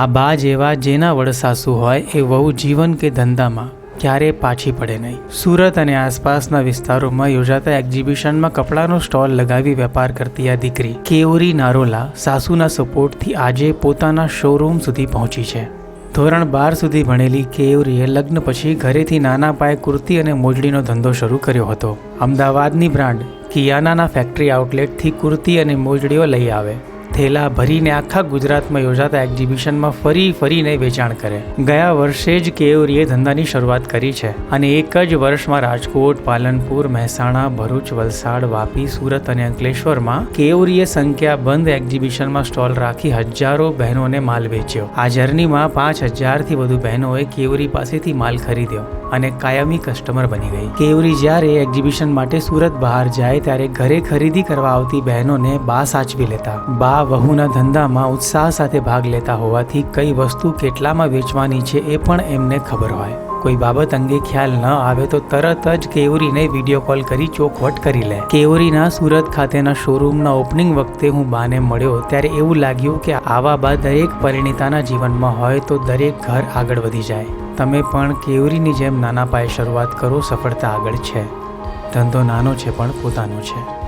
આ બા જેવા જેના વડ સાસુ હોય એ વહુ જીવન કે ધંધામાં ક્યારે પાછી પડે નહીં. સુરત અને આસપાસના વિસ્તારોમાં યોજાતા એક્ઝિબિશનમાં કપડાનો સ્ટોલ લગાવી વેપાર કરતી આ દીકરી, કેવરી નારોલા, સાસુના સપોર્ટથી આજે પોતાના શોરૂમ સુધી પહોંચી છે. ધોરણ બાર સુધી ભણેલી કેવરીએ લગ્ન પછી ઘરેથી નાના પાયે કુર્તી અને મોજડીનો ધંધો શરૂ કર્યો હતો. અમદાવાદની બ્રાન્ડ કિયાનાના ફેક્ટરી આઉટલેટથી કુર્તી અને મોજડીઓ લઈ આવે. થેલા ભરીને આખા ગુજરાતમાં યોજાતા એક્ઝિબિશનમાં ફરી ફરીને વેચાણ કરે. ગયા વર્ષે જ કેવરીએ ધંધાની શરૂઆત કરી છે અને એક જ વર્ષમાં રાજકોટ, પાલનપુર, મહેસાણા, ભરૂચ, વલસાડ, વાપી, સુરત અને અંકલેશ્વરમાં કેવરીએ સંખ્યાબંધ એક્ઝિબિશનમાં સ્ટોલ રાખી હજારો બહેનોને માલ વેચ્યો. આ જર્નીમાં પાંચ હજારથી વધુ બહેનોએ કેવરી પાસેથી માલ ખરીદ્યો. અને કાયમી કસ્ટમર બની ગઈ. કેવરી જ્યારે એક્ઝિબિશન માટે સુરત બહાર જાય ત્યારે ઘરે ખરીદી કરવા આવતી બહેનોને બા સાચવી લેતા. બા વહુના ધંધામાં ઉત્સાહ સાથે ભાગ લેતા હોવાથી કઈ વસ્તુ કેટલામાં વેચવાની છે એ પણ એમને ખબર હોય. કોઈ બાબત અંગે ખ્યાલ ન આવે તો તરત જ કેવરીને વીડિયો કોલ કરી ચોખવટ કરી લે. કેવરીના સુરત ખાતેના શોરૂમના ઓપનિંગ વખતે હું બાને મળ્યો ત્યારે એવું લાગ્યું કે આવા બા દરેક પરિણીતાના જીવનમાં હોય તો દરેક ઘર આગળ વધી જાય. તમે પણ કેવરીની જેમ નાના પાયે શરૂઆત કરો, સફળતા આગળ છે. ધંધો નાનો છે, પણ પોતાનો છે.